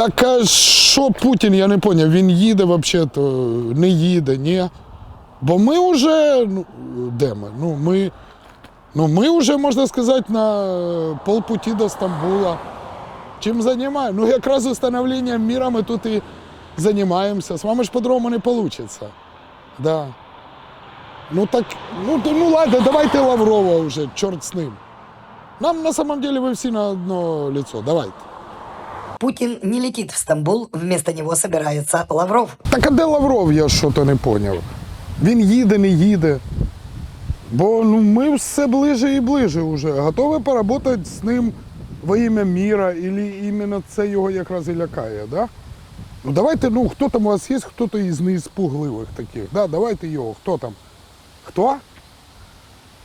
Так а що Путін, я не зрозумів, він їде взагалі, то не їде, ні. Бо ми вже, ну, де ми? Ну, ми, ну, ми вже, можна сказати, на полпуті до Стамбула. Чим займаємося? Ну, якраз установленням міра ми тут і займаємося. З вами ж по-другому не вийде. Да. Ну так, ну, ну ладно, давайте Лаврова вже, чорт з ним. Нам на самом деле ви всі на одно лицо. Давайте. Путин не летит в Стамбул, вместо него собирается Лавров. Так а де Лавров, я що-то не поняв. Він їде, не їде. Бо ну, ми все ближе і ближе вже. Готові поработати з ним во ім'я міра, і іменно це його якраз і лякає, да? Ну давайте, ну хто там у вас є, хто-то із неіспугливих таких. Да, давайте його. Хто там? Хто?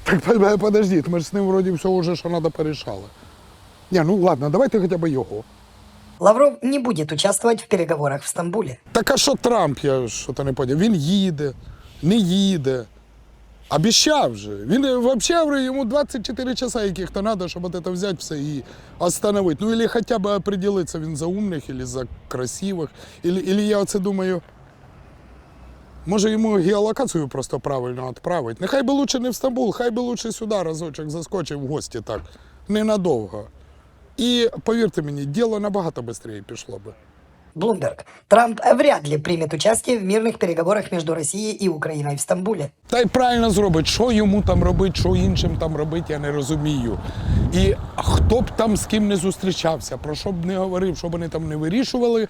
Так по- подождіть, ми ж з ним вроді все вже, що треба, порішали. Ні, ну ладно, давайте хоча б його. Лавров не будет участвовать в переговорах в Стамбуле. Так а що Трамп, я що-то не поняв. Він їде, не їде. Обіщав же. Він взагалі йому 24 часа, яких то треба, щоб це взяти все і остановити. Ну, або хоча б определитися, він за умних, або за красивих. Или, или я оце думаю, може йому геолокацію просто правильно відправити. Нехай би лучше не в Стамбул, хай би лучше сюди разочок заскочив в гості так. Ненадовго. І повірте мені, діло набагато швидше пішло би. Блумберг. Трамп вряд ли примет участие в мирных переговорах между Россией и Украиной в Стамбуле. Та й правильно зробить, що йому там робить, що іншим там робить, я не розумію. І хто б там з ким не зустрічався, про що б не говорив, що б вони там не вирішували,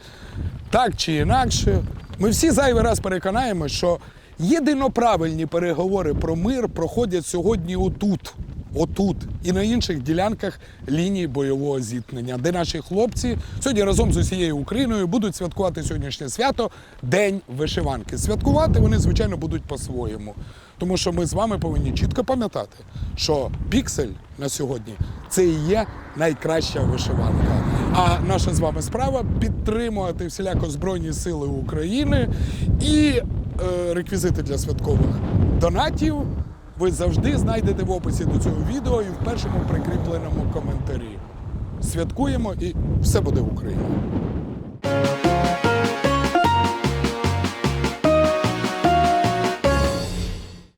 так чи інакше. Ми всі зайвий раз переконаємось, що єдино правильні переговори про мир проходять сьогодні отут. Отут і на інших ділянках лінії бойового зіткнення, де наші хлопці сьогодні разом з усією Україною будуть святкувати сьогоднішнє свято День вишиванки. Святкувати вони, звичайно, будуть по-своєму. Тому що ми з вами повинні чітко пам'ятати, що піксель на сьогодні це і є найкраща вишиванка. А наша з вами справа підтримувати всіляко Збройні Сили України і е, реквізити для святкових донатів ви завжди знайдете в описі до цього відео і в першому прикріпленому коментарі. Святкуємо і все буде Україна.